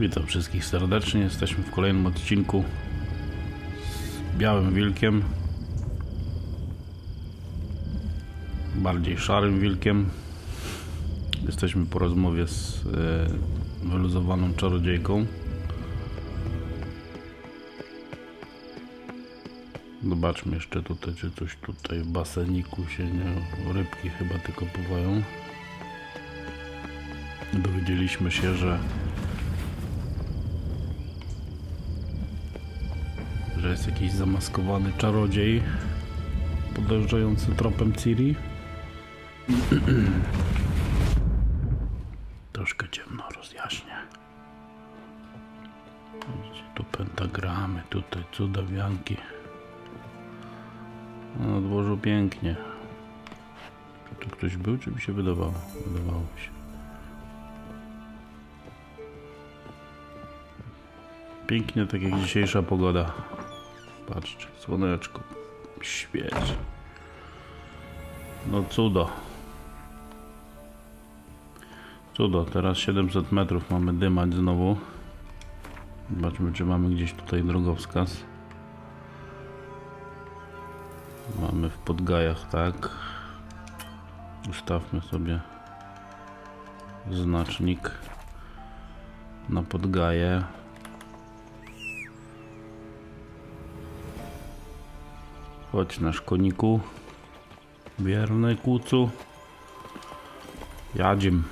Witam wszystkich serdecznie. Jesteśmy w kolejnym odcinku z białym wilkiem. Bardziej szarym wilkiem. Jesteśmy po rozmowie z e, wyluzowaną czarodziejką. Zobaczmy jeszcze tutaj, czy coś tutaj w baseniku się nie... Rybki chyba tylko pływają. Dowiedzieliśmy się, że jest jakiś zamaskowany czarodziej podążający tropem Ciri. Troszkę ciemno rozjaśnię. Widzicie, tu pentagramy, tutaj cudawianki. Na dworzu pięknie. Tu ktoś był, czy mi się wydawało? Wydawało mi się. Pięknie, tak jak dzisiejsza pogoda. Patrzcie, słoneczko świeci. No cudo. Cudo, teraz 700 metrów mamy dymać znowu. Zobaczmy, czy mamy gdzieś tutaj drogowskaz. Mamy w Podgajach, tak. Ustawmy sobie znacznik na Podgaje. Chodź nasz koniku. Wierny kucu. Jadziem.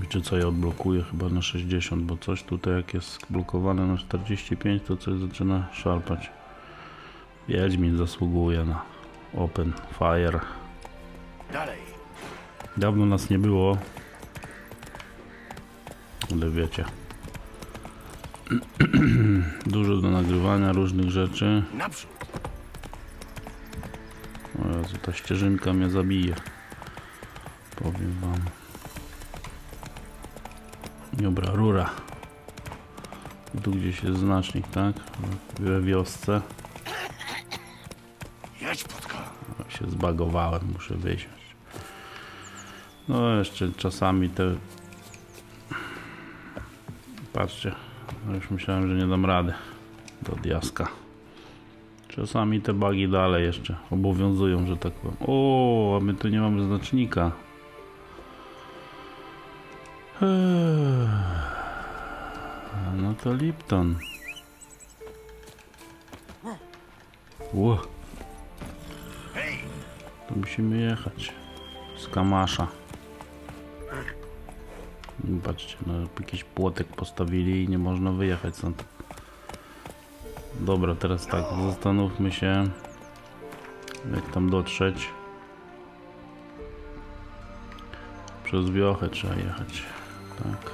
Wiecie co ja odblokuję chyba na 60, bo coś tutaj jak jest blokowane na 45 to coś zaczyna szarpać. Wiedźmin zasługuje na Open Fire. Dalej. Dawno nas nie było. Ale wiecie. Dużo do nagrywania różnych rzeczy. Naprzód. O Jezu, ta ścieżynka mnie zabije. Powiem wam. Dobra, rura. Tu gdzieś jest znacznik, tak? We wiosce. Jedź podka. Się zbagowałem, muszę wysiąść. No jeszcze czasami te... Patrzcie, no już myślałem, że nie dam rady do diaska. Czasami te bagi dalej jeszcze obowiązują, że tak powiem. O, a my tu nie mamy znacznika. Eee, No to Lipton. Ło. To musimy jechać. Z Kamasza. I Patrzcie, no jakiś płotek postawili i nie można wyjechać stąd. Dobra, teraz tak, zastanówmy się jak tam dotrzeć. Przez wiochę trzeba jechać. Tak.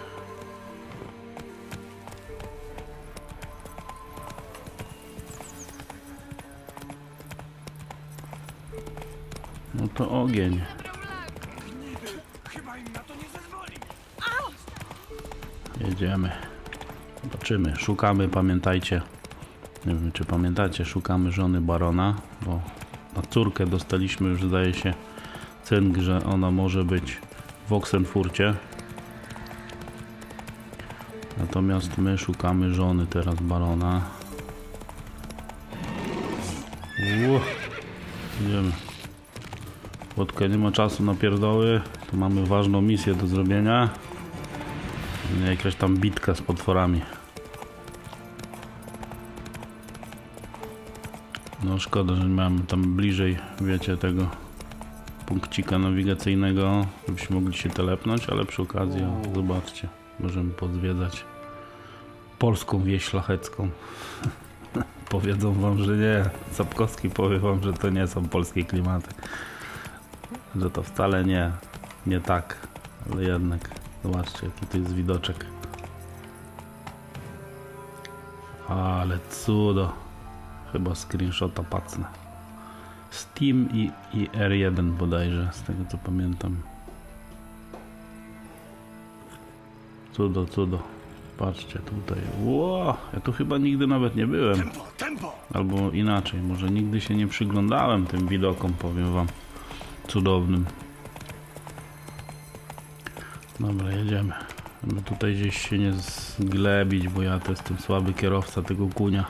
No to ogień. Chyba im na to nie zezwoli. Jedziemy. Zobaczymy. Szukamy, pamiętajcie. Nie wiem, czy pamiętacie, szukamy żony barona, bo na córkę dostaliśmy już, zdaje się, cynk, że ona może być w Oxenfurcie. Natomiast my szukamy żony teraz barona. Ło. Idziemy. Wodka nie ma czasu na pierdoły. Tu mamy ważną misję do zrobienia. Jakaś tam bitka z potworami. No szkoda, że nie mamy tam bliżej, wiecie, tego punkcika nawigacyjnego, żebyśmy mogli się telepnąć, ale przy okazji, o, zobaczcie, możemy pozwiedzać polską wieś szlachecką. Powiedzą wam, że nie. Sapkowski powie wam, że to nie są polskie klimaty. Że to wcale nie, nie tak, ale jednak. Zobaczcie, jaki to jest widoczek. Ale cudo. Chyba screenshota pacnę. Steam i, i R1 bodajże, z tego co pamiętam. Cudo, cudo. Patrzcie tutaj. Ło, ja tu chyba nigdy nawet nie byłem. Albo inaczej, może nigdy się nie przyglądałem tym widokom, powiem wam. Cudownym. Dobra, jedziemy. Tutaj gdzieś się nie zglebić, bo ja to jestem słaby kierowca tego kunia.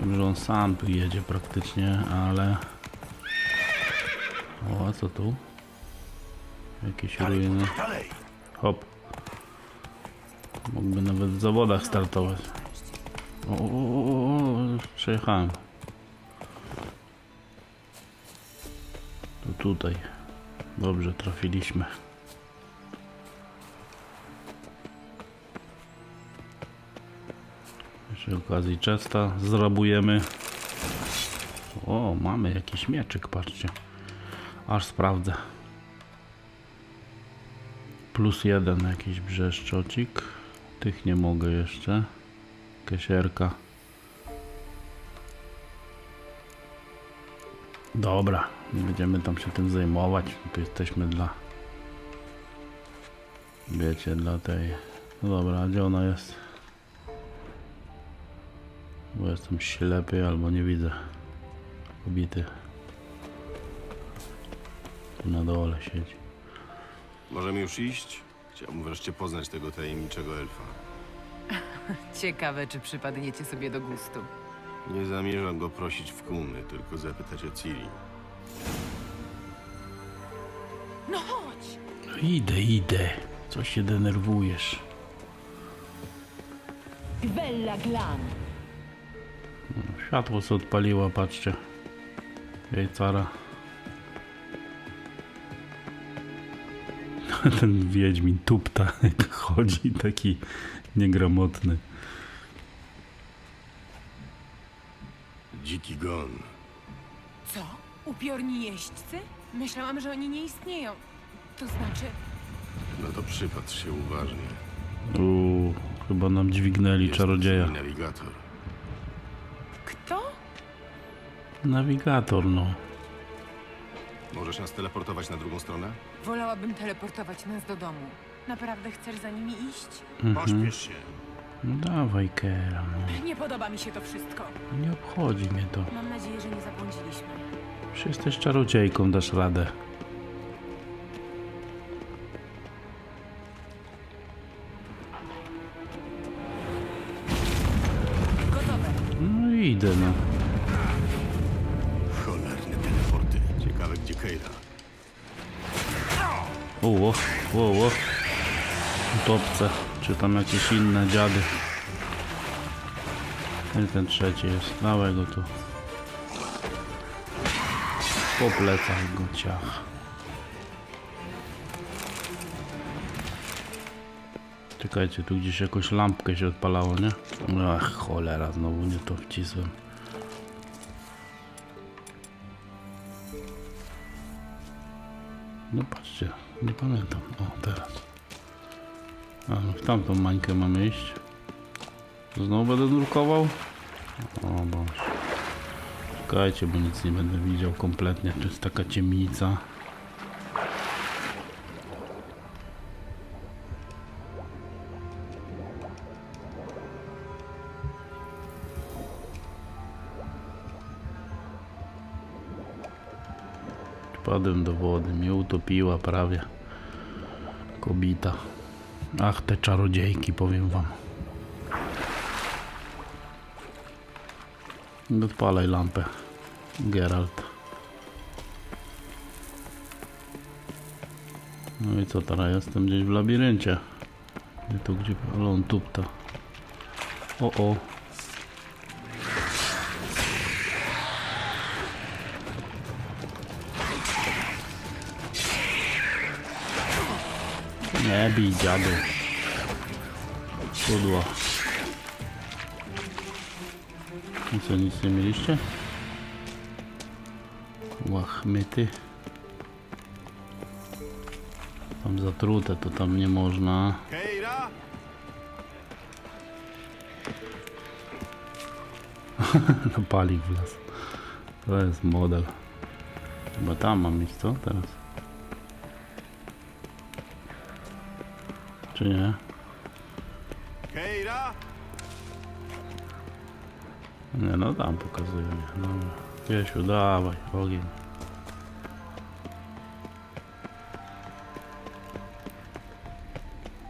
Wiem, że on sam tu jedzie praktycznie, ale... O, a co tu? Jakieś ruiny. Hop. Mógłby nawet w zawodach startować. O, o, o, o, o, przejechałem. To tutaj. Dobrze trafiliśmy. Przy okazji Chesta zrabujemy. O, mamy jakiś mieczyk, patrzcie. Aż sprawdzę. Plus jeden jakiś brzeszczocik. Tych nie mogę jeszcze. Kesierka. Dobra, nie będziemy tam się tym zajmować. Tu jesteśmy dla... Wiecie, dla tej... No dobra, gdzie ona jest? Bo jestem ślepy albo nie widzę. Pobity. Tu na dole siedzi. Możemy już iść? Chciałbym wreszcie poznać tego tajemniczego elfa. Ciekawe, czy przypadniecie sobie do gustu. Nie zamierzam go prosić w kumy, tylko zapytać o Ciri. No chodź! No idę, idę. Co się denerwujesz? Bella Glan. Światło co odpaliła, patrzcie. Jej cara. Ten wiedźmin tupta, jak chodzi, taki niegramotny. Dziki gon. Co? Upiorni jeźdźcy? Myślałam, że oni nie istnieją. To znaczy, No to przypatrz się uważnie. Uuu, chyba nam dźwignęli Jest czarodzieja. nawigator. kto? Nawigator, no. Możesz nas teleportować na drugą stronę? Wolałabym teleportować nas do domu. Naprawdę chcesz za nimi iść? Pośpiesz się! No dawaj, Kera, no. Nie podoba mi się to wszystko. Nie obchodzi mnie to. Mam nadzieję, że nie zabłądziliśmy. Przecież jesteś czarodziejką, dasz radę. Gotowe. No i idę, no. Cholerne teleporty. Ciekawe, gdzie Keira. Oło, oło. Utopce, czy tam jakieś inne dziady. I ten trzeci jest, dawaj go tu. Po plecach go ciach. Czekajcie, tu gdzieś jakąś lampkę się odpalało, nie? Ach, cholera, znowu nie to wcisłem. No patrzcie, nie pamiętam. O, teraz. A, w tamtą mańkę mamy iść. Znowu będę nurkował? O Boże. Czekajcie, bo nic nie będę widział kompletnie. To jest taka ciemnica. Wpadłem do wody, mnie utopiła prawie. Kobita. Ach, te czarodziejki, powiem wam. Odpalaj lampę, Geralt. No i co teraz? Jestem gdzieś w labiryncie. Gdzie to gdzie? Ale on tupta. O o. Nie bij dziadu. Pudło. I co, nic nie mieliście? Łachmyty. Tam zatrute, to tam nie można. Keira! No w las. To jest model. Chyba tam mam iść, co teraz? Czy nie? Nie, no tam pokazuje mnie. Dobra. Wiesiu, dawaj, ogień.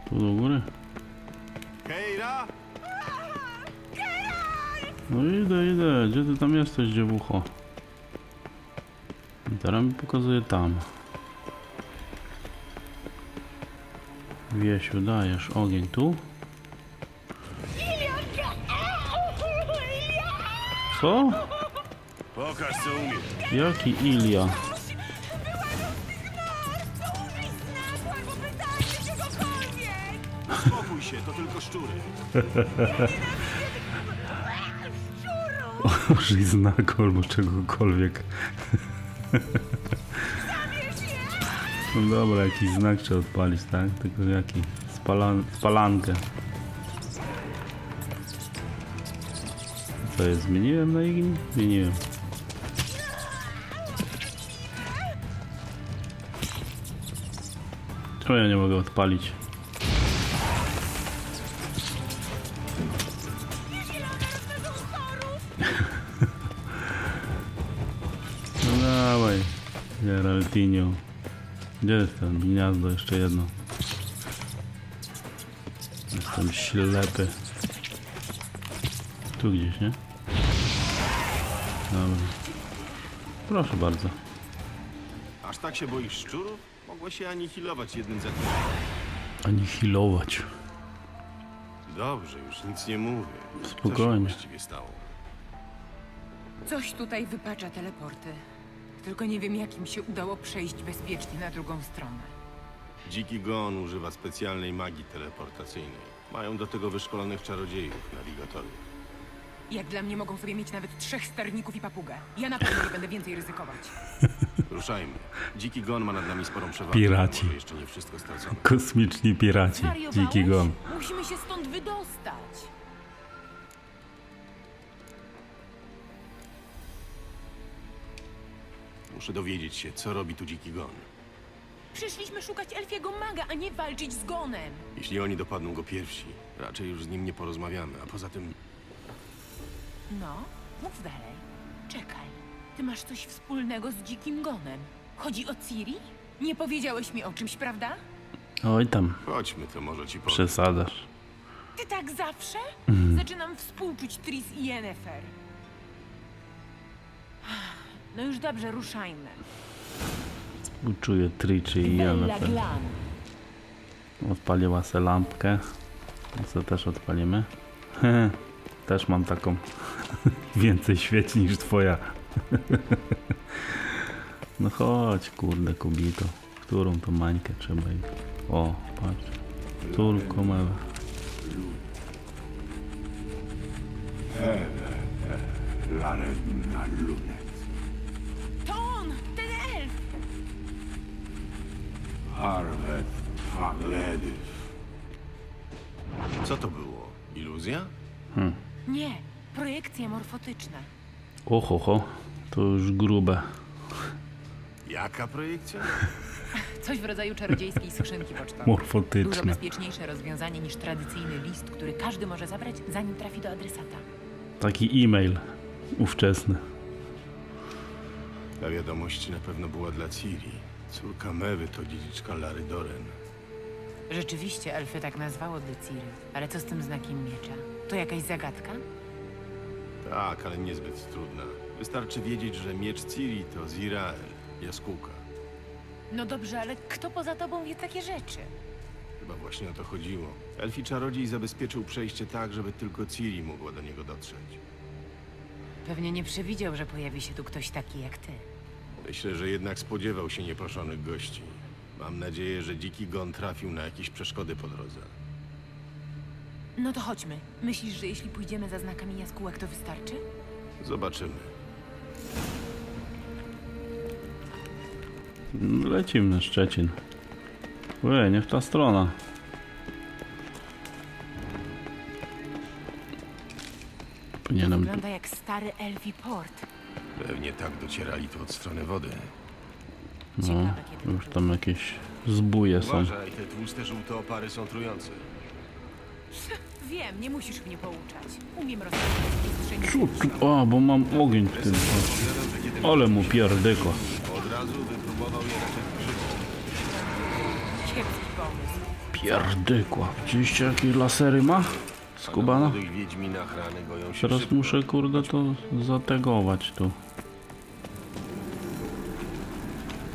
Tu do góry? No idę, idę. Gdzie ty tam jesteś, dziewucho? I teraz mi pokazuje tam. Wiesiu, dajesz ogień tu? Co? Pokaż co umiesz. Jaki Ilia? Spokój się, to tylko szczury. Użyj znaku albo czegokolwiek. No dobra, jakiś znak trzeba odpalić, tak? Tylko jaki? Spalan spalankę. Co jest? Zmieniłem na igni? Zmieniłem. Czemu ja nie mogę odpalić? No dawaj, Geraltinio. Gdzie jest ten gniazdo? Jeszcze jedno. Jestem ślepy. Tu gdzieś, nie? Dobra. Proszę bardzo. Aż tak się boisz szczurów? Mogło się anihilować jednym za Anihilować. Dobrze, już nic nie mówię. Co się Spokojnie. właściwie stało? Coś tutaj wypacza teleporty. Tylko nie wiem, jak im się udało przejść bezpiecznie na drugą stronę. Dziki Gon używa specjalnej magii teleportacyjnej. Mają do tego wyszkolonych czarodziejów, nawigatorów. Jak dla mnie mogą sobie mieć nawet trzech sterników i papugę. Ja na pewno nie będę więcej ryzykować. Ruszajmy. Dziki Gon ma nad nami sporą przewagę. Piraci. Może jeszcze nie wszystko stracone. Kosmiczni piraci. Zwariowałeś? Dziki gon. Musimy się stąd wydostać. Muszę dowiedzieć się, co robi tu Dziki Gon. Przyszliśmy szukać elfiego maga, a nie walczyć z gonem. Jeśli oni dopadną go pierwsi, raczej już z nim nie porozmawiamy, a poza tym No, mów dalej. Czekaj. Ty masz coś wspólnego z dzikim gonem. Chodzi o Ciri? Nie powiedziałeś mi o czymś, prawda? Oj tam, chodźmy, to może ci powiem. przesadzasz. Ty tak zawsze? Zaczynam współczuć Tris i Yennefer. No już dobrze, ruszajmy. Uczuję Triczy i Bella. Glan. Odpaliła se lampkę. To co też odpalimy. też mam taką. Więcej świeci niż twoja. no chodź, kurde, kubito. Którą to mańkę trzeba ich. O, patrz. Turko mele. To Iluzja? Nie, projekcje morfotyczne. Oho, ho. To już grube. Jaka projekcja? Coś w rodzaju czarodziejskiej skrzynki pocztowej. Dużo Morfotyczne. bezpieczniejsze rozwiązanie niż tradycyjny list, który każdy może zabrać, zanim trafi do adresata. Taki e-mail ówczesny. Ta wiadomość na pewno była dla Ciri. Córka Mewy to dziedziczka Lary Doren. Rzeczywiście elfy tak nazwało Deciry, ale co z tym znakiem miecza? To jakaś zagadka? Tak, ale niezbyt trudna. Wystarczy wiedzieć, że miecz Ciri to Zirael, jaskółka. No dobrze, ale kto poza tobą wie takie rzeczy? Chyba właśnie o to chodziło. Elfi czarodziej zabezpieczył przejście tak, żeby tylko Ciri mogła do niego dotrzeć. Pewnie nie przewidział, że pojawi się tu ktoś taki jak ty. Myślę, że jednak spodziewał się nieproszonych gości. Mam nadzieję, że dziki gon trafił na jakieś przeszkody po drodze. No to chodźmy. Myślisz, że jeśli pójdziemy za znakami jaskółek, to wystarczy? Zobaczymy. Lecimy na Szczecin. Ue, nie w ta strona. To Powinienem wygląda jak stary elfi port. Pewnie tak docierali tu od strony wody. No, już tam jakieś zbóje są. Uważaj, te tłuste żółte opary są trujące. Wiem, nie musisz mnie pouczać. Umiem rozpoznać. Czu, czu, a, bo mam ogień w tym. Powiadam, że kiedy Ale mu pierdykło. od razu wypróbował je raczej. Kiepski pomysł. Pierdykła. Widzieliście jakie lasery ma? Skubana? Na młodych wiedźminach rany goją się Teraz szybko. muszę kurde to zategować tu.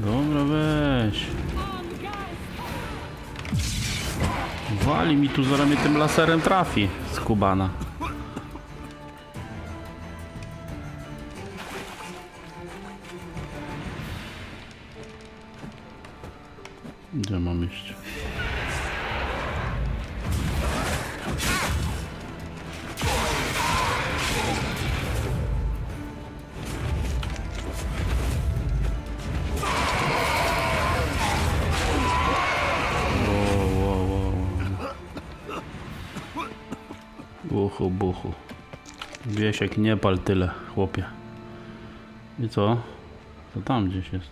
Dobra, weź. Wali mi tu, zaraz mnie tym laserem trafi. Skubana. Gdzie mam iść? Wiesiek, nie pal tyle, chłopie. I co? To tam gdzieś jest.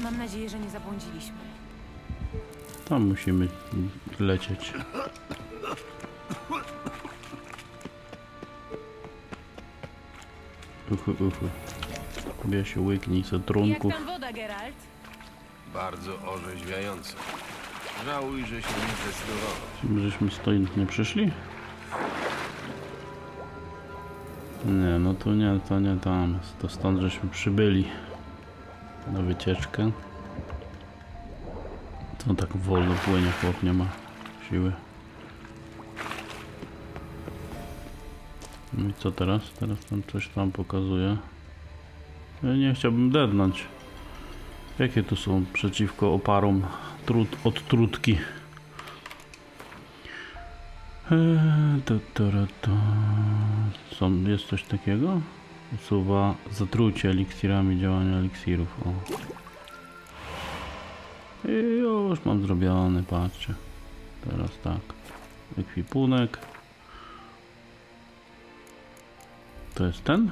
Mam nadzieję, że nie zabłądziliśmy. Tam musimy lecieć. Uchu, uchu. Wiesiu, łyknij Jak trunków. tam woda, Geralt? Bardzo orzeźwiające. Żałuj, że się nie zdecydowałeś. Żeśmy stąd nie przyszli? Nie, no to nie, to nie tam. To stąd żeśmy przybyli na wycieczkę. To tak wolno płynie, chłop nie ma siły. No i co teraz? Teraz tam coś tam pokazuje. Ja nie chciałbym dednąć. Jakie tu są przeciwko oparom trud, odtrutki? Eee, to, to, to. Są, jest coś takiego? Usuwa zatrucie eliksirami działania eliksirów. O. I już mam zrobiony, patrzcie. Teraz tak. Ekwipunek. To jest ten?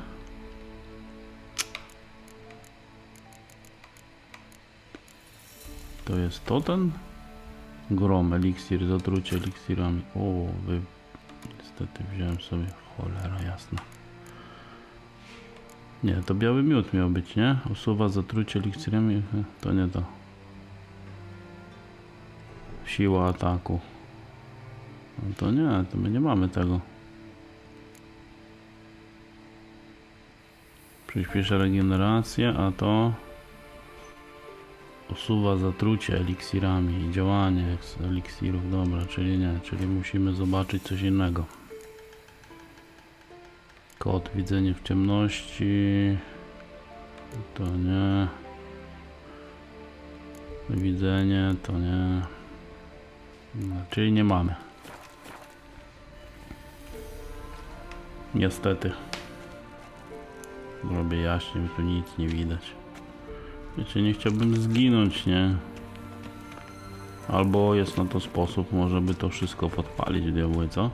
To jest to ten? Grom, eliksir, zatrucie eliksirami. O, wy... Niestety wziąłem sobie cholera jasna. Nie, to biały miód miał być, nie? Usuwa zatrucie eliksirami. To nie to. Siła ataku. No to nie, to my nie mamy tego. Przyspiesza regenerację, a to usuwa zatrucie eliksirami i działanie eliksirów. Dobra, czyli nie, czyli musimy zobaczyć coś innego. Kod widzenie w ciemności. To nie. Widzenie to nie. No, czyli nie mamy. Niestety. Robię jaśnie, tu nic nie widać. Wiecie, nie chciałbym zginąć, nie? Albo jest na to sposób, może by to wszystko podpalić, diabły, co?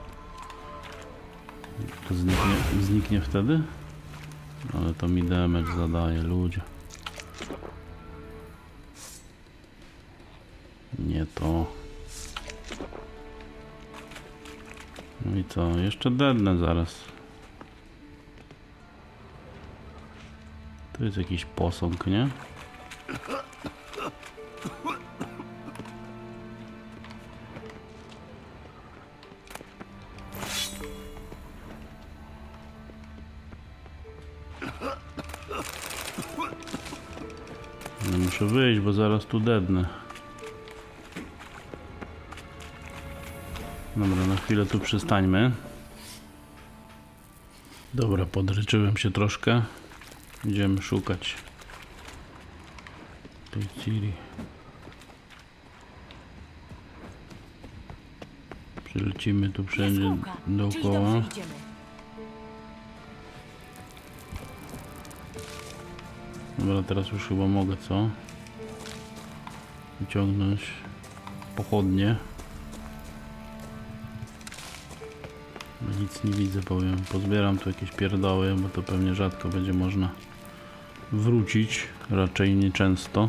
To zniknie, zniknie wtedy? Ale to mi damage zadaje, ludzie. Nie to. No i co? Jeszcze dednę zaraz. To jest jakiś posąg, nie? Dednę. Dobra, na chwilę tu przystańmy. Dobra, podryczyłem się troszkę. Idziemy szukać tej Ciri. Przylecimy tu wszędzie dookoła. Dobra, teraz już chyba mogę, co? Wyciągnąć pochodnie. No Nic nie widzę, powiem. Pozbieram tu jakieś pierdoły, bo to pewnie rzadko będzie można wrócić. Raczej nieczęsto.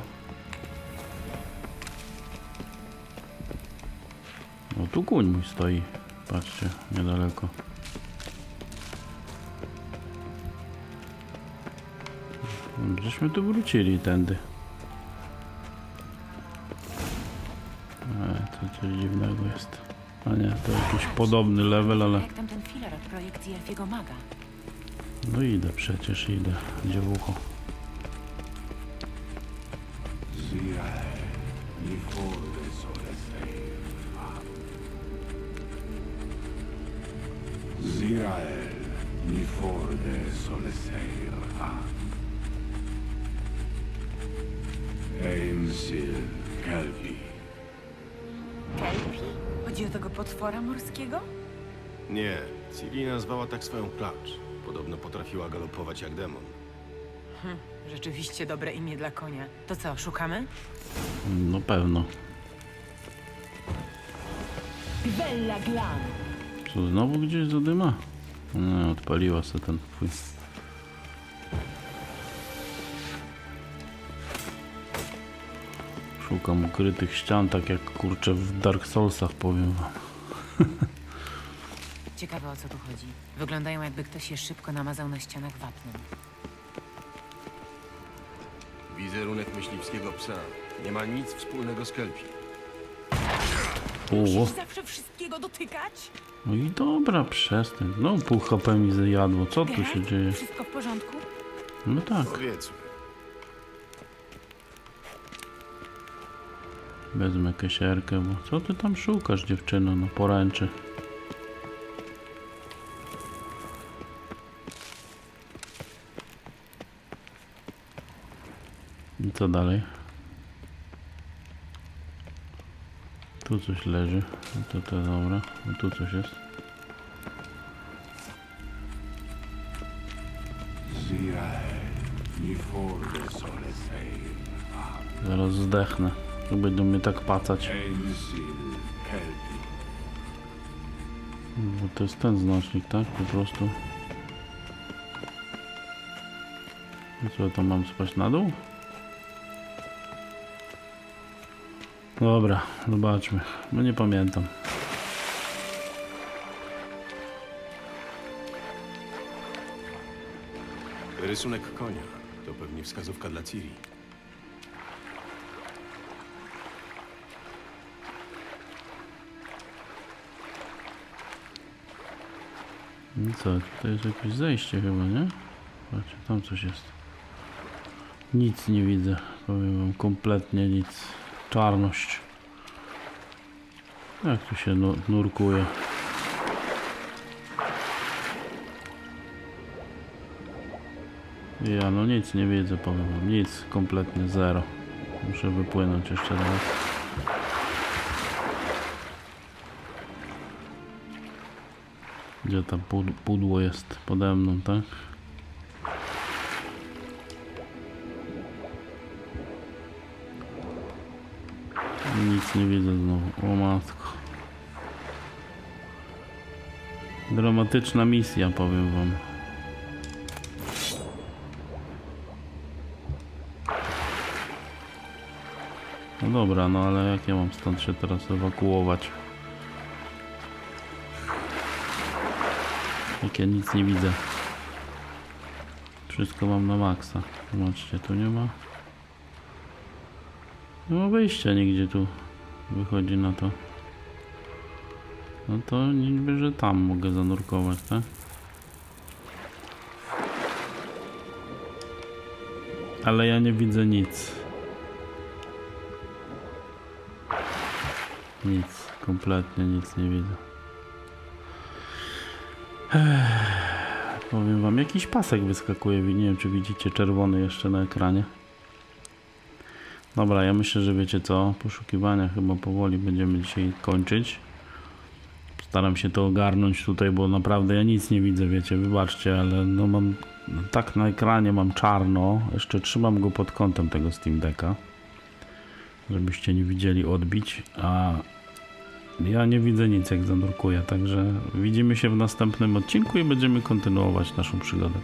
O, tu kuń mój stoi. Patrzcie, niedaleko. Żeśmy tu wrócili tędy. To jakiś podobny level, ale... Jak tam ten filar od projekcji Elfiego Maga? No idę przecież, idę. Dziewucho. Zirael, ni forde soleseir fam. Zirael, potwora morskiego? Nie, Ciri nazwała tak swoją klacz. Podobno potrafiła galopować jak demon. Rzeczywiście dobre imię dla konia. To co, szukamy? No pewno. Bella Glan. Co, znowu gdzieś zadyma? Nie, odpaliła se ten twój. Szukam ukrytych ścian, tak jak kurczę w Dark Soulsach, powiem wam. Ciekawe o co tu chodzi. Wyglądają jakby ktoś je szybko namazał na ścianach wapnem. Wizerunek myśliwskiego psa. Nie ma nic wspólnego z Kelpi. O, Musisz zawsze wszystkiego dotykać? no i dobra, przestań. No pół HP mi zjadło, co tu się Geralt? dzieje? Wszystko w porządku? No tak, Powiedzmy. Wezmę kesierkę, bo co ty tam szukasz dziewczyno, no poręczy. I co dalej? Tu coś leży. To to dobra. No tu coś jest. Zaraz zdechnę. Tu będą mnie tak pacać. Bo to jest ten znacznik, tak? Po prostu. I co, tam mam spać na dół? Dobra, zobaczmy. No nie pamiętam. Rysunek konia. To pewnie wskazówka dla Ciri. No co, to jest jakieś zejście chyba, nie? Patrzcie, tam coś jest. Nic nie widzę, powiem wam, kompletnie nic. Czarność. Jak tu się nu- nurkuje? Ja no nic nie widzę, powiem wam, nic, kompletnie zero. Muszę wypłynąć jeszcze raz. Gdzie pud- pudło jest pode mną, tak? Nic nie widzę znowu. O matko. Dramatyczna misja, powiem wam. No dobra, no ale jak ja mam stąd się teraz ewakuować? Jak ja nic nie widzę. Wszystko mam na maksa. Zobaczcie, tu nie ma. Nie ma wyjścia nigdzie tu. Wychodzi na to. No to niby, że tam mogę zanurkować, tak? Ale ja nie widzę nic. Nic, kompletnie nic nie widzę. Powiem wam, jakiś pasek wyskakuje, nie wiem czy widzicie czerwony jeszcze na ekranie. Dobra, ja myślę, że wiecie co, poszukiwania chyba powoli będziemy dzisiaj kończyć. Staram się to ogarnąć tutaj, bo naprawdę ja nic nie widzę, wiecie, wybaczcie, ale no mam tak na ekranie mam czarno, jeszcze trzymam go pod kątem tego Steam Decka, żebyście nie widzieli odbić, a ja nie widzę nic jak zanurkuję, także widzimy się w następnym odcinku i będziemy kontynuować naszą przygodę.